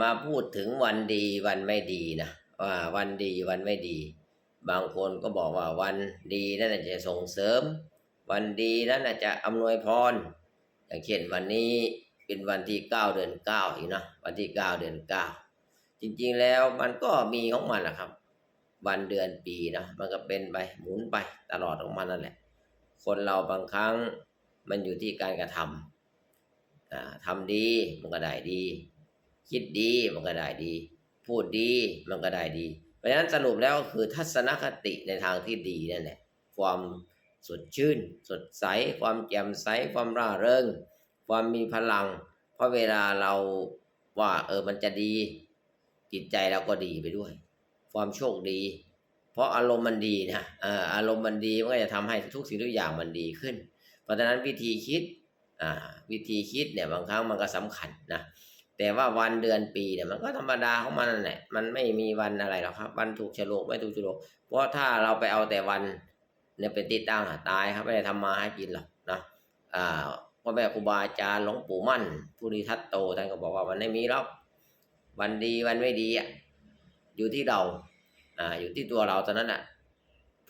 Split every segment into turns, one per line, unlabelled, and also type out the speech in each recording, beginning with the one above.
มาพูดถึงวันดีวันไม่ดีนะว่าวันดีวันไม่ดี บางคนก็บอกว่าวันดีนั่นจะส่งเสริม วันดีนั่นจะอำนวยพร อย่างเช่นวันนี้เป็นวันที่เก้าเดือนเก้าอีกนะวันที่เก้าเดือนเก้าจริงๆแล้วมันก็มีของมันแหละครับ วันเดือนปีนะมันก็เป็นไปหมุนไปตลอดของมันนั่นแหละ คนเราบางครั้งมันอยู่ที่การกระทำทำดีมันก็ได้ดี คิดดีมันก็ได้ดี พูดดีมันก็ได้ดี เพราะฉะนั้นสรุปแล้วก็คือทัศนคติในทางที่ดีนั่นแหละความสดชื่น สดใส ความแจ่มใส ความร่าเริง ความมีพลัง เพราะเวลาเราว่า เออมันจะดี จิตใจเราก็ดีไปด้วย ความโชคดี เพราะอารมณ์มันดีนะออารมณ์มันดีมันก็จะทำให้ทุกสิ่งทุกอย่างมันดีขึ้น เพราะฉะนั้นวิธีคิดวิธีคิดเนี่ยบางครั้งมันก็สำคัญนะ แต่ว่าวันเดือนปีเนี่ยมันก็ธรรมดาของมันนั่นแหละมันไม่มีวันอะไรหรอกครับ วันถูกฉลกไม่ถูกฉลกเพราะถ้าเราไปเอาแต่วันเนี่ยเป็นติดตั้งตายครับไม่ได้ทำมาให้กินหรอกนะอ่าพ่อแม่ครูบาอาจารย์หลวงปู่มั่นผู้นิทัตโตท่านก็บอกว่ามันไม่มีหรอกวันดีวันไม่ดีอะอยู่ที่เราอ่าอยู่ที่ตัวเราตอนนั้นอะ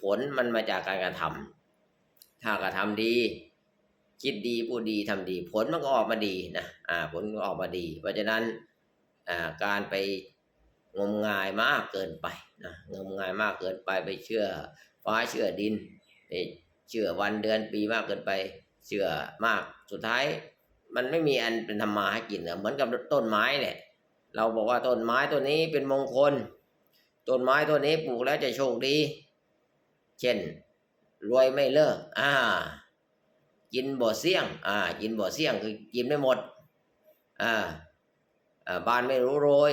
ผลมันมาจากการกระทำถ้ากระทำดี คิดดีพูดดีทำดี ผลมันก็ออกมาดีนะอ่า ผลก็ออกมาดี เพราะฉะนั้นอ่าการไปงมงายมากเกินไปนะงมงายมากเกินไปไปเชื่อฟ้าเชื่อดินไปเชื่อวันเดือนปีมากเกินไป เชื่อมากสุดท้าย มันไม่มีอันเป็นธรรมาให้กินเหมือนกับต้นไม้เนี่ยเราบอกว่าต้นไม้ต้นนี้เป็นมงคลต้นไม้ต้นนี้ปลูกแล้วจะโชคดี เช่น รวยไม่เลิก อ่า กินบ่อเสี่ยง อ่า กินบ่อเสี่ยงคือกินไม่หมด อ่า อ่า บ้านไม่รู้โรย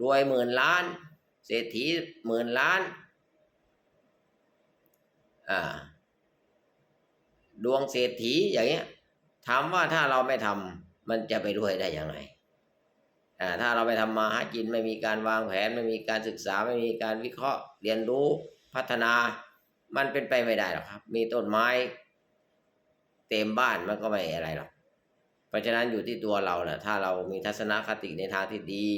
รวยหมื่นล้าน เศรษฐีหมื่นล้าน อ่า ดวงเศรษฐีอย่างเงี้ย ถามว่าถ้าเราไม่ทำมันจะไปรวยได้ยังไงอ่า ถ้าเราไปทำมาหากินไม่มีการวางแผน ไม่มีการศึกษา ไม่มีการวิเคราะห์ เรียนรู้ พัฒนา มันเป็นไปไม่ได้หรอกครับ มีต้นไม้ เต็มบ้านมันก็ไม่อะไรหรอกเพราะฉะนั้นอยู่ที่ตัวเราแหละถ้าเรามีทัศนคติในทางที่ดี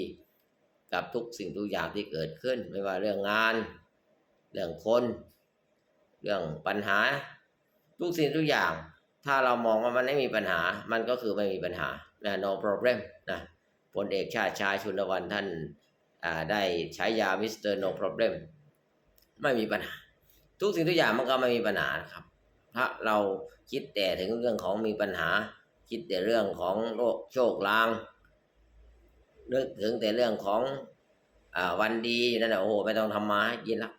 กับทุกสิ่งทุกอย่างที่เกิดขึ้น ไม่ว่าเรื่องงาน เรื่องคน เรื่องปัญหา ทุกสิ่งทุกอย่าง ถ้าเรามองว่ามันไม่มีปัญหา มันก็คือไม่มีปัญหานะ no problem นะพลเอกชาติชายชุนวันท่านอ่าได้ใช้ยามิสเตอร์ no problem ไม่มีปัญหา ทุกสิ่งทุกอย่างมันก็ไม่มีปัญหาครับ ถ้าเราคิดแต่ถึงเรื่องของมีปัญหา คิดแต่เรื่องของโรคโชคลางนึกถึงแต่เรื่องของอวันดีนั่นแหละโอ้โหไม่ต้องทำมาให้กินละ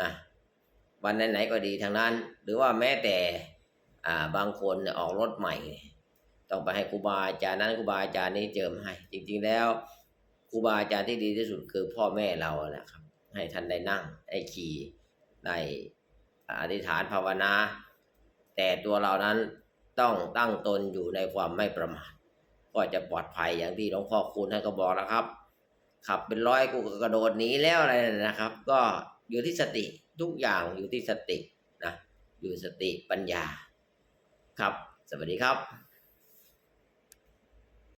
อะวันไหนๆก็ดีทางนั้น หรือว่าแม้แต่บางคนออกรถใหม่ ต้องไปให้ครูบาอาจารย์นั้นครูบาอาจารย์นี้เจิมให้ จริง ๆ แล้วครูบาอาจารย์ที่ดีที่สุดคือพ่อแม่เราแหละครับ ให้ท่านได้นั่งได้ขี่ได้อธิษฐานภาวนา แต่ตัวเรานั้นต้องตั้งตนอยู่ในความไม่ประมาทก็จะปลอดภัยอย่างที่หลวงพ่อคุณท่านก็บอกนะครับ ขับเป็นร้อยกูก็กระโดดหนีแล้วอะไรนะครับ ก็อยู่ที่สติทุกอย่างอยู่ที่สตินะอยู่สติปัญญา ครับ สวัสดีครับ